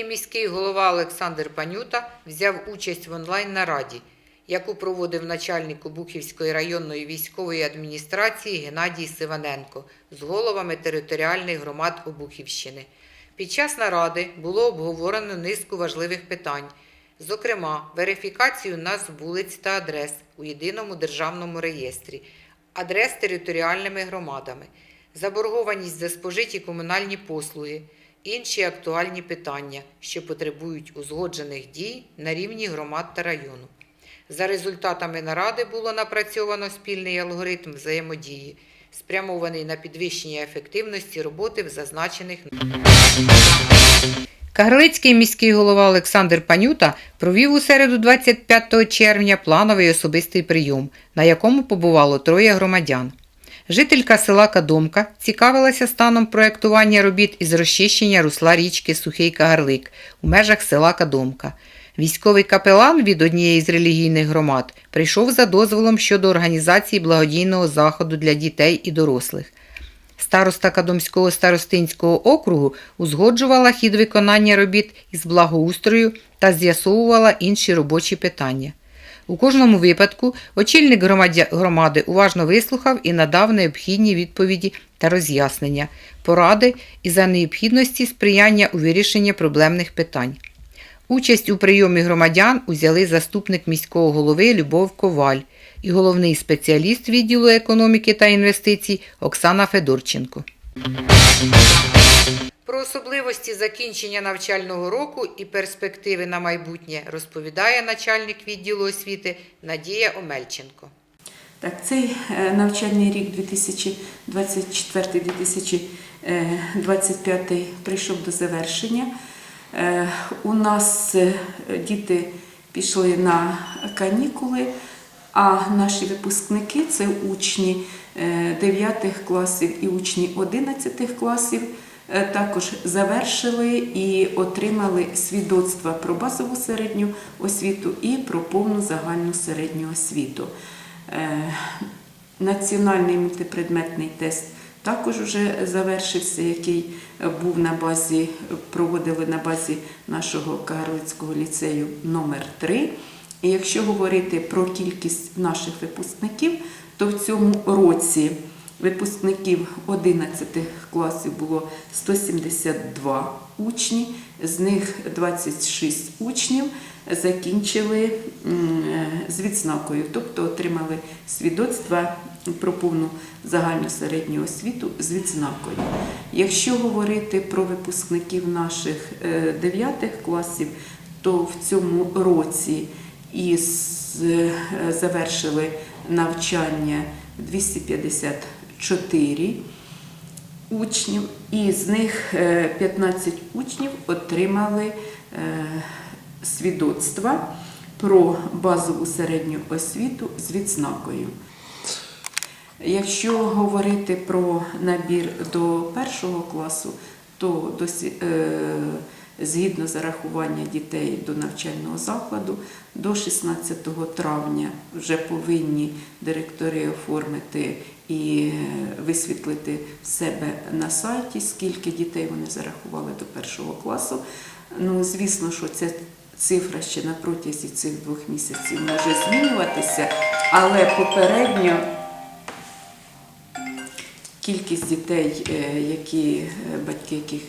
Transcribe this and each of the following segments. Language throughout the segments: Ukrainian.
Кагарлицький міський голова Олександр Панюта взяв участь в онлайн-нараді, яку проводив начальник Обухівської районної військової адміністрації Геннадій Сиваненко з головами територіальних громад Обухівщини. Під час наради було обговорено низку важливих питань, зокрема, верифікацію назв вулиць та адрес у єдиному державному реєстрі, адрес територіальними громадами, заборгованість за спожиті комунальні послуги, інші актуальні питання, що потребують узгоджених дій на рівні громад та району. За результатами наради було напрацьовано спільний алгоритм взаємодії, спрямований на підвищення ефективності роботи в зазначених Кагарлицький міський голова Олександр Панюта провів у середу 25 червня плановий особистий прийом, на якому побувало троє громадян. Жителька села Кадомка цікавилася станом проєктування робіт із розчищення русла річки Сухий Кагарлик у межах села Кадомка. Військовий капелан від однієї з релігійних громад прийшов за дозволом щодо організації благодійного заходу для дітей і дорослих. Староста Кадомського старостинського округу узгоджувала хід виконання робіт із благоустрою та з'ясовувала інші робочі питання. У кожному випадку очільник громади уважно вислухав і надав необхідні відповіді та роз'яснення, поради і за необхідності сприяння у вирішенні проблемних питань. Участь у прийомі громадян узяли заступник міського голови Любов Коваль і головний спеціаліст відділу економіки та інвестицій Оксана Федорченко. Про особливості закінчення навчального року і перспективи на майбутнє розповідає начальник відділу освіти Надія Омельченко. Так, цей е, навчальний рік 2024-2025 прийшов до завершення. Е, У нас е, діти пішли на канікули, а наші випускники це учні 9 класів і учні 11 класів. Е, Також завершили і отримали свідоцтва про базову середню освіту і про повну загальну середню освіту. Е, Національний мультипредметний тест також вже завершився, який був на базі, проводили на базі нашого Кагарлицького ліцею номер 3 І якщо говорити про кількість наших випускників, то в цьому році випускників 11 класів було 172 учні, з них 26 учнів закінчили е, з відзнакою, тобто отримали свідоцтва про повну загальну середню освіту з відзнакою. Якщо говорити про випускників наших 9 класів, то в цьому році із е, завершили навчання 254 учнів, і з них е, 15 учнів отримали е, свідоцтва про базову середню освіту з відзнакою. Якщо говорити про набір до першого класу, то е, згідно зарахування дітей до навчального закладу, до 16 травня вже повинні директори оформити і е, висвітлити в себе на сайті, скільки дітей вони зарахували до першого класу. Ну, звісно, що ця цифра ще на протязі цих двох місяців може змінюватися, але попередньо кількість дітей, е, які е, батьки яких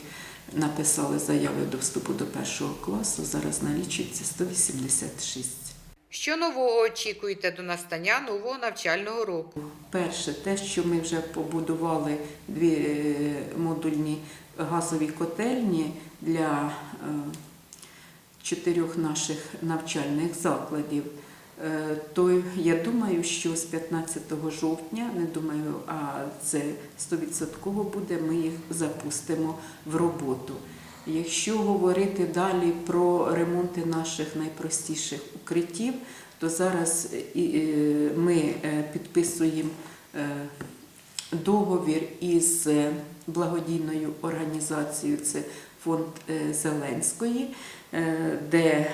написали заяви до вступу до першого класу, зараз налічується 186. Що нового очікуєте до настання нового навчального року? Перше, те, що ми вже побудували дві е, модульні газові котельні для е, чотирьох наших навчальних закладів. Е, То я думаю, що з 15 жовтня, не думаю, а це 100% буде, ми їх запустимо в роботу. Якщо говорити далі про ремонти наших найпростіших укриттів, то зараз е, ми е, підписуємо е, договір із благодійною організацією, це фонд Зеленської, де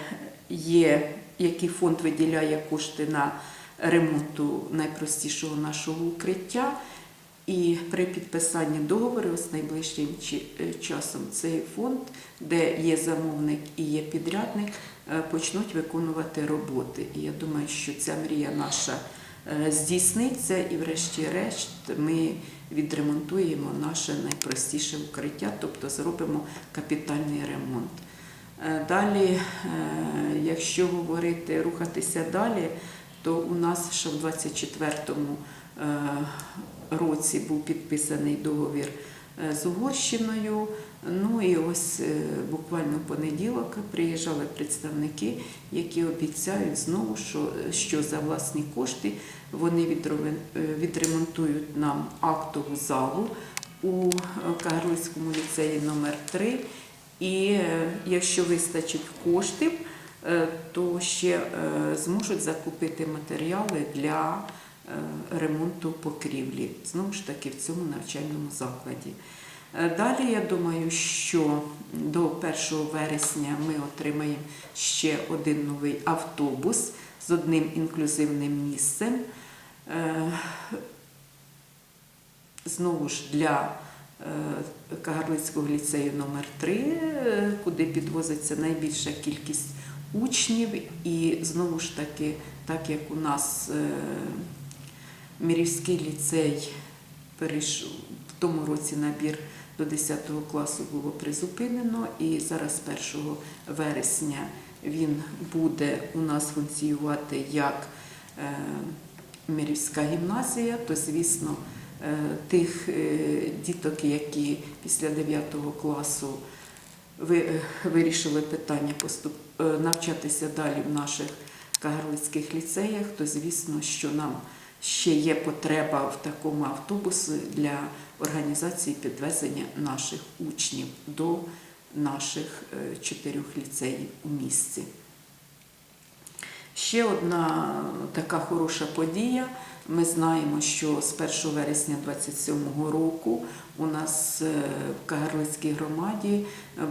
є, який фонд виділяє кошти на ремонту найпростішого нашого укриття. І при підписанні договору з найближчим е, часом цей фонд, де є замовник і є підрядник, е, почнуть виконувати роботи. І я думаю, що ця мрія наша е, здійсниться, і, врешті-решт, ми відремонтуємо наше найпростіше укриття, тобто зробимо капітальний ремонт. Далі, якщо говорити, рухатися далі, то у нас ще в 24-му е, році був підписаний договір е, з Угорщиною. Ну і ось е, буквально в понеділок приїжджали представники, які обіцяють знову, що, що за власні кошти вони е, відремонтують нам актову залу у Кагарлицькому ліцеї номер 3 І якщо вистачить коштів, то ще зможуть закупити матеріали для ремонту покрівлі, знову ж таки в цьому навчальному закладі. Е, Далі я думаю, що до 1 вересня ми отримаємо ще один новий автобус з одним інклюзивним місцем. Е, Знову ж для е, Кагарлицького ліцею номер 3 е, куди підвозиться найбільша кількість учнів. І знову ж таки, так як у нас е, Мірівський ліцей перейшов в тому році набір до 10 класу було призупинено, і зараз 1 вересня він буде у нас функціювати як е, Мірівська гімназія, то звісно е, тих е, діток, які після 9 класу вирішили питання поступ... навчатися далі в наших кагарлицьких ліцеях, то звісно, що нам ще є потреба в такому автобусі для організації підвезення наших учнів до наших е, чотирьох ліцеїв у місті. Ще одна така хороша подія. Ми знаємо, що з 1 вересня 2027 року у нас е, в Кагарлицькій громаді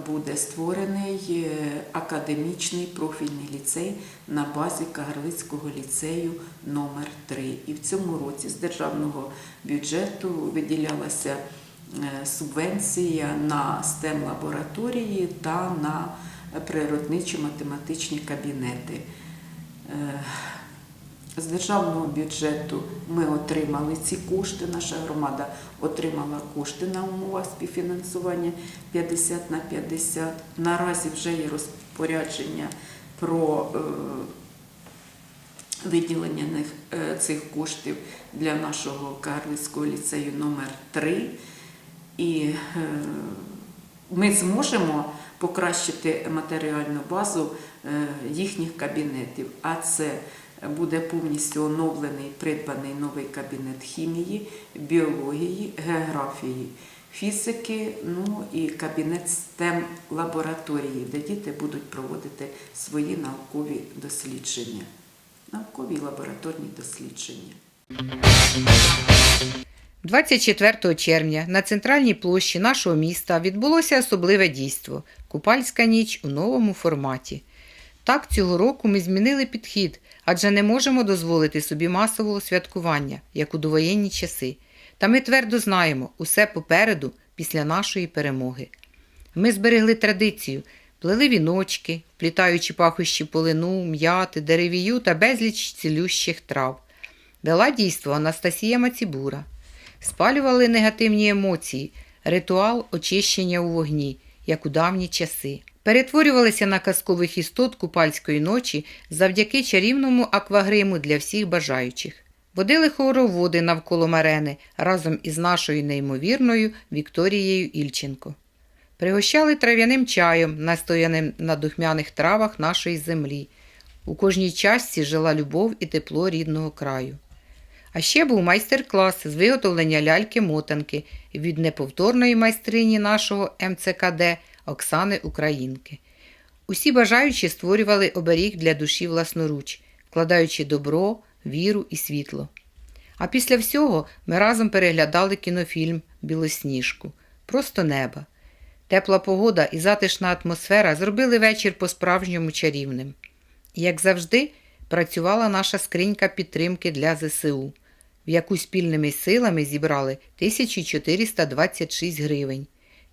буде створений е, академічний профільний ліцей на базі Кагарлицького ліцею номер 3 І в цьому році з державного бюджету виділялася е, субвенція на STEM лабораторії та на природничо-математичні кабінети. З державного бюджету ми отримали ці кошти. Наша громада отримала кошти на умовах співфінансування 50 на 50. Наразі вже є розпорядження про е, виділення е, цих коштів для нашого Карлицького ліцею номер 3 І е, ми зможемо покращити матеріальну базу їхніх кабінетів. А це буде повністю оновлений, придбаний новий кабінет хімії, біології, географії, фізики, ну і кабінет STEM лабораторії, де діти будуть проводити свої наукові дослідження, наукові лабораторні дослідження. 24 червня на центральній площі нашого міста відбулося особливе дійство Купальська ніч у новому форматі. Так, цього року ми змінили підхід, адже не можемо дозволити собі масового святкування, як у довоєнні часи. Та ми твердо знаємо, усе попереду після нашої перемоги. Ми зберегли традицію, плели віночки, вплітаючи пахощі полину, м'яти, деревію та безліч цілющих трав. Вела дійство Анастасія Мацібура. Спалювали негативні емоції, ритуал очищення у вогні, як у давні часи. Перетворювалися на казкових істот купальської ночі завдяки чарівному аквагриму для всіх бажаючих. Водили хороводи навколо марени разом із нашою неймовірною Вікторією Ільченко. Пригощали трав'яним чаєм, настояним на духмяних травах нашої землі. У кожній частці жила любов і тепло рідного краю. А ще був майстер-клас з виготовлення ляльки-мотанки від неповторної майстрині нашого МЦКД Оксани Українки. Усі бажаючі створювали оберіг для душі власноруч, вкладаючи добро, віру і світло. А після всього ми разом переглядали кінофільм Білосніжку Просто неба. Тепла погода і затишна атмосфера зробили вечір по-справжньому чарівним. І, як завжди, працювала наша скринька підтримки для ЗСУ. в яку спільними силами зібрали 1426 гривень.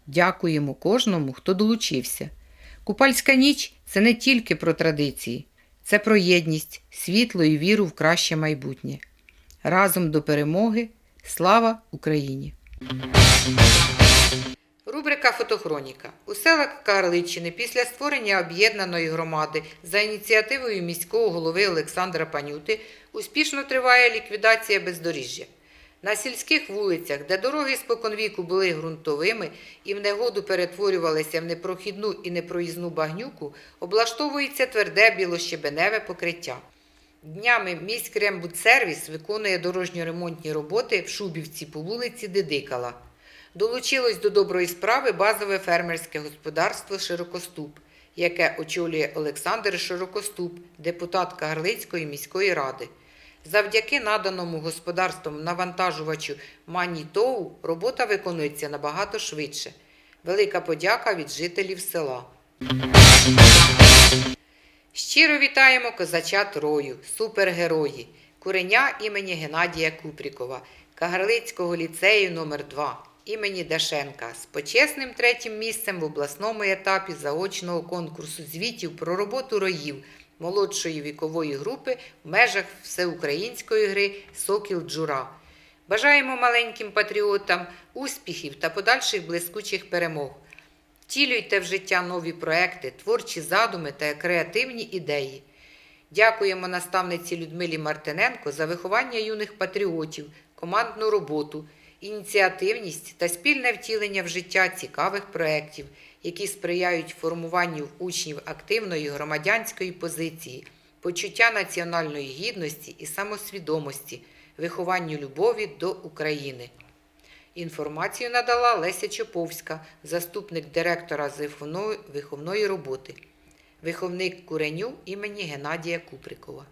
Дякуємо кожному, хто долучився. Купальська ніч це не тільки про традиції, це про єдність, світло і віру в краще майбутнє. Разом до перемоги. Слава Україні! Рубрика Фотохроніка. У селах Карличини після створення об'єднаної громади за ініціативою міського голови Олександра Панюти успішно триває ліквідація бездоріжжя. На сільських вулицях, де дороги споконвіку були ґрунтовими і в негоду перетворювалися в непрохідну і непроїзну багнюку, облаштовується тверде білощебеневе покриття. Днями міськрембудсервіс виконує дорожньо-ремонтні роботи в Шубівці по вулиці Дидикала. Долучилось до доброї справи базове фермерське господарство Широкоступ, яке очолює Олександр Широкоступ, депутат Кагарлицької міської ради. Завдяки наданому господарством навантажувачу Манітоу робота виконується набагато швидше. Велика подяка від жителів села. Щиро вітаємо козачат Рою, супергерої, куреня імені Геннадія Купрікова, Кагарлицького ліцею номер 2 імені Дашенка з почесним третім місцем в обласному етапі заочного конкурсу звітів про роботу роїв молодшої вікової групи в межах всеукраїнської гри Сокіл Джура. Бажаємо маленьким патріотам успіхів та подальших блискучих перемог. Втілюйте в життя нові проекти, творчі задуми та креативні ідеї. Дякуємо наставниці Людмилі Мартиненко за виховання юних патріотів, командну роботу, ініціативність та спільне втілення в життя цікавих проєктів, які сприяють формуванню учнів активної громадянської позиції, почуття національної гідності і самосвідомості, вихованню любові до України. Інформацію надала Леся Чоповська, заступник директора з виховної роботи, виховник куреню імені Геннадія Куприкова.